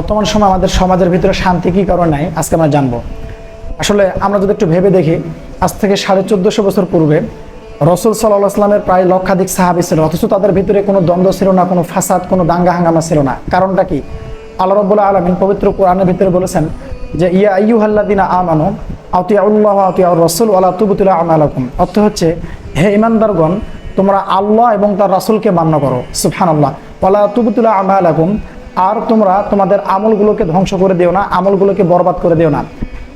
বর্তমান সময় আমাদের সমাজের ভিতরে শান্তি কি কারণে নাই? আজকে আমরা জানব। আসলে আমরা যদি একটু ভেবে দেখি, আজ থেকে সাড়ে চোদ্দশো বছর পূর্বে রসুল সাল্লাহ আসলামের প্রায় লক্ষাধিক সাহাবি ছিল, অথচ তাদের ভিতরে কোনো দ্বন্দ্ব ছিল না, কোনো ফাসাদ, কোনো দাঙ্গা হাঙ্গামা ছিল না। কারণটা কি? আল্লাহ রব্বুল্লাহ আলমিন পবিত্র কোরআনের ভিতরে বলেছেন যে, ইয়া আইয়ুহাল্লাদিনা আমানু আতিয়া উল্লাহ আতিয়া রসুল আল্লাহ তুবুতুল্লাহ আমালাকুম। অর্থ হচ্ছে, হে ইমানদারগণ তোমরা আল্লাহ এবং তার রাসূলকে মান্য করো। সুফহান আল্লাহ ওয়ালা তুবুতুল্লাহ আমালাকুম আর তোমরা তোমাদের আমলগুলোকে ধ্বংস করে দিও না, আমলগুলোকে বরবাদ করে দিও না।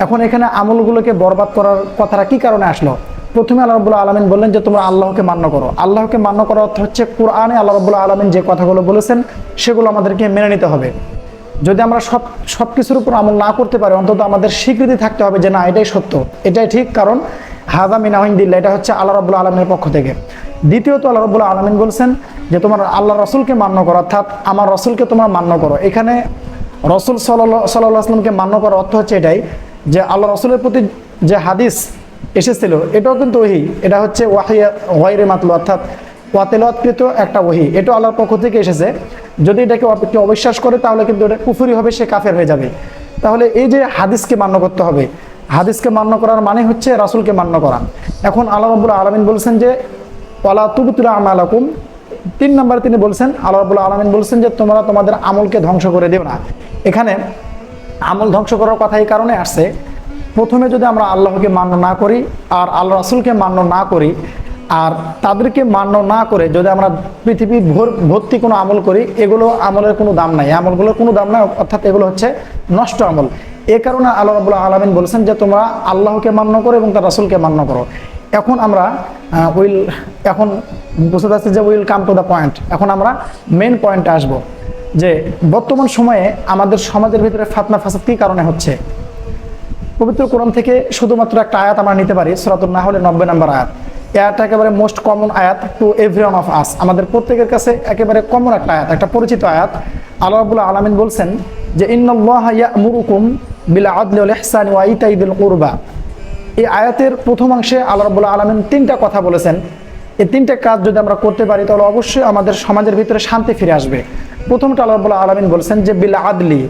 এখন এখানে আমলগুলোকে বরবাদ করার কথাটা কি কারণে আসলো? প্রথমে আল্লাহ রবুল্লাহ আলমিন বললেন যে, তোমরা আল্লাহকে মান্য করো। আল্লাহকে মান্য করার অর্থ হচ্ছে কোরআনে আল্লাহ রবুল্লাহ আলমিন যে কথাগুলো বলেছেন, সেগুলো আমাদেরকে মেনে নিতে হবে। যদি আমরা সব সব কিছুর উপর আমল না করতে পারি, অন্তত আমাদের স্বীকৃতি থাকতে হবে যে, না, এটাই সত্য, এটাই ঠিক। কারণ হাদা মিনাহিন্দিল্লা এটা হচ্ছে আল্লাহ রবুল্লাহ আলমের পক্ষ থেকে। দ্বিতীয়ত আল্লাহ রবুল্লাহ আলমিন বলছেন যে তোমার আল্লাহ রসুলকে মান্য করো, অর্থাৎ আমার রসুলকে তোমরা মান্য করো। এখানে রসুল সাল্লাহ সাল্লাহ আসলামকে মান্য করার অর্থ হচ্ছে এটাই যে আল্লাহ রসুলের প্রতি যে হাদিস এসেছিল, এটাও কিন্তু ওহি। এটা হচ্ছে ওয়াহিয়া ওয়াইরে মাতলু, অর্থাৎ ওয়াতেলাৎকৃত একটা ওহি। এটা আল্লাহর পক্ষ থেকে এসেছে। যদি এটাকে কেউ অবিশ্বাস করে, তাহলে কিন্তু এটা কুফুরি হবে, সে কাফের হয়ে যাবে। তাহলে এই যে হাদিসকে মান্য করতে হবে, হাদিসকে মান্য করার মানে হচ্ছে রাসূলকে মান্য করা। এখন আল্লাহ রব্বুল আলমিন বলছেন যে, ওয়ালা তুবতুলা আমালাকুম তিন নম্বরে তিনি বলছেন, আল্লাহ রব্বুল আলমিন বলছেন যে, তোমরা তোমাদের আমলকে ধ্বংস করে দিও না। এখানে আমল ধ্বংস করার কথা এই কারণে আসছে, প্রথমে যদি আমরা আল্লাহকে মান্য না করি আর আল্লাহ রাসুলকে মান্য না করি আর তাদেরকে মান্য না করে যদি আমরা পৃথিবীর ভোর, ভর্তি কোনো আমল করি, এগুলো আমলের কোনো দাম নাই। আমলগুলোর কোনো দাম নাই, অর্থাৎ এগুলো হচ্ছে নষ্ট আমল। এ কারণে আল্লাহ রাবুল্লাহ আলমিন বলেছেন যে, তোমরা আল্লাহকে মান্য করো এবং তার রাসুলকে মান্য করো। এখন আমরা উইল, এখন বুঝতে পারছি যে will come to the point. এখন আমরা মেন পয়েন্টে আসব যে বর্তমান সময়ে আমাদের সমাজের ভিতরে ফাতনা ফাসাদ কী কারণে হচ্ছে? পবিত্র কোরআন থেকে শুধুমাত্র একটা আয়াত আমরা নিতে পারি সরাতুল না হলে নব্বই নম্বর আয়াত। আয়াতটা একেবারে মোস্ট কমন আয়াত টু এভরি অফ আস আমাদের প্রত্যেকের কাছে একেবারে কমন একটা আয়াত, একটা পরিচিত আয়াত। আল্লাহ রাব্বুল আলামিন বলছেন যে, ইন্নাল্লাহ ইয়ামুরুকুম বিল আদলি ইহসানি ওয়া ইতাই বিল কুরবা। এই আয়াতের প্রথমাংশে আল্লাহ রাব্বুল আলামিন তিনটা কথা বলেছেন। এই তিনটা কাজ যদি আমরা করতে পারি, তাহলে অবশ্যই আমাদের সমাজের ভিতরে শান্তি ফিরে আসবে। প্রথমটা আল্লাহ রাব্বুল আলামিন বলছেন যে, বিল আদলি।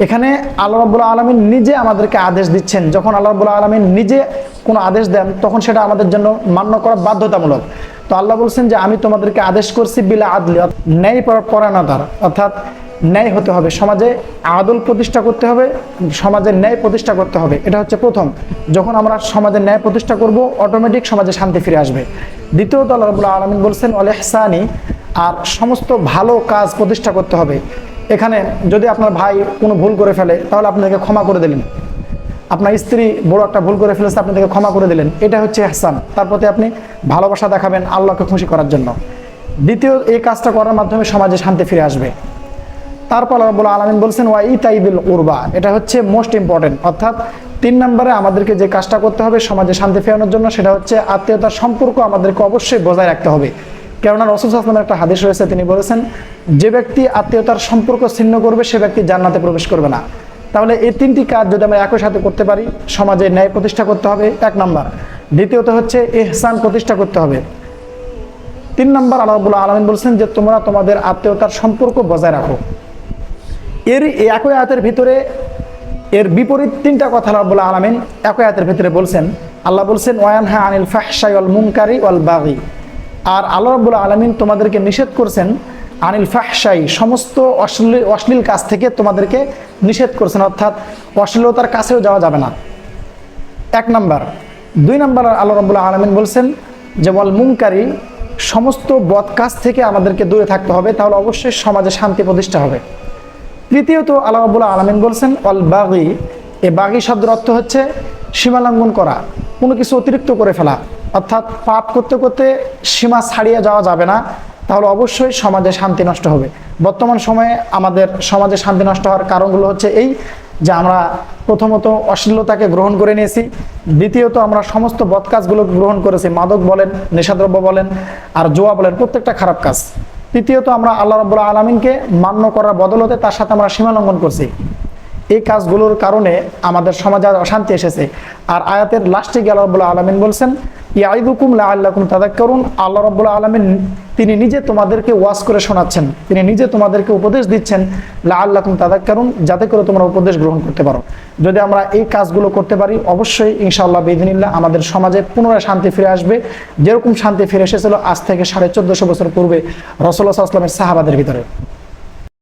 এখানে আল্লাহ রাব্বুল আলমিন নিজে আমাদেরকে আদেশ দিচ্ছেন। যখন আল্লাহ রাব্বুল আলমিন নিজে কোনো আদেশ দেন, তখন সেটা আমাদের জন্য মান্য করা বাধ্যতামূলক। তো আল্লাহ বলছেন যে, আমি তোমাদেরকে আদেশ করছি বিলা আদলি ন্যায় পরা- পরায়ণতার। অর্থাৎ ন্যায় হতে হবে। সমাজে আদল প্রতিষ্ঠা করতে হবে সমাজের ন্যায় প্রতিষ্ঠা করতে হবে। এটা হচ্ছে প্রথম। যখন আমরা সমাজের ন্যায় প্রতিষ্ঠা করব অটোমেটিক সমাজে শান্তি ফিরে আসবে। দ্বিতীয়ত আল্লাহ রাব্বুল আলমিন বলছেন অল ইহসানি আর সমস্ত ভালো কাজ প্রতিষ্ঠা করতে হবে। এখানে যদি আপনার ভাই কোনো ভুল করে ফেলে, তাহলে আপনাদেরকে ক্ষমা করে দিলেন। আপনার স্ত্রী বড় একটা ভুল করে ফেলেছে আপনাদেরকে ক্ষমা করে দিলেন। এটা হচ্ছে হাসান তার প্রতি আপনি ভালোবাসা দেখাবেন আল্লাহকে খুশি করার জন্য। দ্বিতীয় এই কাজটা করার মাধ্যমে সমাজে শান্তি ফিরে আসবে। তারপর আল্লাহ আলমিন বলছেন, ওয়া ইতাইবিল উরবা এটা হচ্ছে মোস্ট ইম্পর্টেন্ট অর্থাৎ তিন নম্বরে আমাদেরকে যে কাজটা করতে হবে, সমাজে শান্তি ফেরানোর জন্য, সেটা হচ্ছে আত্মীয়তার সম্পর্ক আমাদেরকে অবশ্যই বজায় রাখতে হবে। কেননা রসুল আসলামের একটা হাদিস রয়েছে, তিনি বলেছেন, যে ব্যক্তি আত্মীয়তার সম্পর্ক ছিন্ন করবে, সে ব্যক্তি জান্নাতে প্রবেশ করবে না। তাহলে এই তিনটি কাজ যদি আমরা একই সাথে করতে পারি, সমাজে ন্যায় প্রতিষ্ঠা করতে হবে, এক নম্বর। দ্বিতীয়ত হচ্ছে এহসান প্রতিষ্ঠা করতে হবে। তিন নম্বর আল্লাহ আলমিন বলছেন যে, তোমরা তোমাদের আত্মীয়তার সম্পর্ক বজায় রাখো। এর একই আয়াতের ভিতরে এর বিপরীত তিনটা কথা আল্লাহ আলমিন একই আয়াতের ভিতরে বলছেন। আল্লাহ বলছেন ওয়ানহা আনিল ফাহশাই অল মুনকারি অল বাগি। আর আল্লাহ রাব্বুল আলমিন তোমাদেরকে নিষেধ করছেন, আনিল ফাহশাই, সমস্ত অশ্লীল অশ্লীল কাজ থেকে তোমাদেরকে নিষেধ করছেন। অর্থাৎ অশ্লীলতার কাছেও যাওয়া যাবে না। এক নাম্বার। দুই নাম্বার, আল্লাহ রাব্বুল আলমিন বলছেন যে, ওয়াল মুনকারি, সমস্ত বদ কাজ থেকে আমাদেরকে দূরে থাকতে হবে, তাহলে অবশ্যই সমাজে শান্তি প্রতিষ্ঠা হবে। তৃতীয়ত আল্লাহ রাব্বুল আলমিন বলছেন অল বাগি এ বাগি শব্দের অর্থ হচ্ছে সীমালঙ্ঘন করা, কোনো কিছু অতিরিক্ত করে ফেলা। অর্থাৎ পাপ করতে করতে সীমা ছাড়িয়ে যাওয়া যাবে না, তাহলে অবশ্যই সমাজে শান্তি নষ্ট হবে। বর্তমান সময়ে আমাদের সমাজে শান্তি নষ্ট হওয়ার কারণগুলো হচ্ছে এই যে আমরা প্রথমত অশ্লীলতাকে গ্রহণ করে নিয়েছি, দ্বিতীয়ত আমরা সমস্ত বদ কাজগুলো গ্রহণ করেছি, মাদক বলেন, নেশাদ্রব্য বলেন, আর জোয়া বলেন, প্রত্যেকটা খারাপ কাজ। তৃতীয়ত আমরা আল্লাহ রব্বুল্লাহ আলমিনকে মান্য করার বদলতে তার সাথে আমরা সীমা লঙ্ঘন করছি। এই কাজগুলোর কারণে আমাদের সমাজে অশান্তি এসেছে। আর আয়াতের লাস্টে গিয়ে আল্লাহ রব্বুল্লাহ আলমিন বলছেন ইয়াইদুকুম লা তাদাক্কারুন। আল্লাহ রব্বুল আলমিন তিনি নিজে তোমাদেরকে ওয়াজ করে শোনাচ্ছেন। তিনি নিজে তোমাদেরকে উপদেশ দিচ্ছেন লা আল্লাকুম তাদাক্কারুন, যাতে করে তোমরা উপদেশ গ্রহণ করতে পারো। যদি আমরা এই কাজগুলো করতে পারি, অবশ্যই ইনশাআল্লাহ বেদিনিল্লাহ আমাদের সমাজে পুনরায় শান্তি ফিরে আসবে। যেরকম শান্তি ফিরে এসেছিল আজ থেকে সাড়ে চোদ্দশো বছর পূর্বে রসল্লাহ আসলামের সাহাবাদের ভিতরে।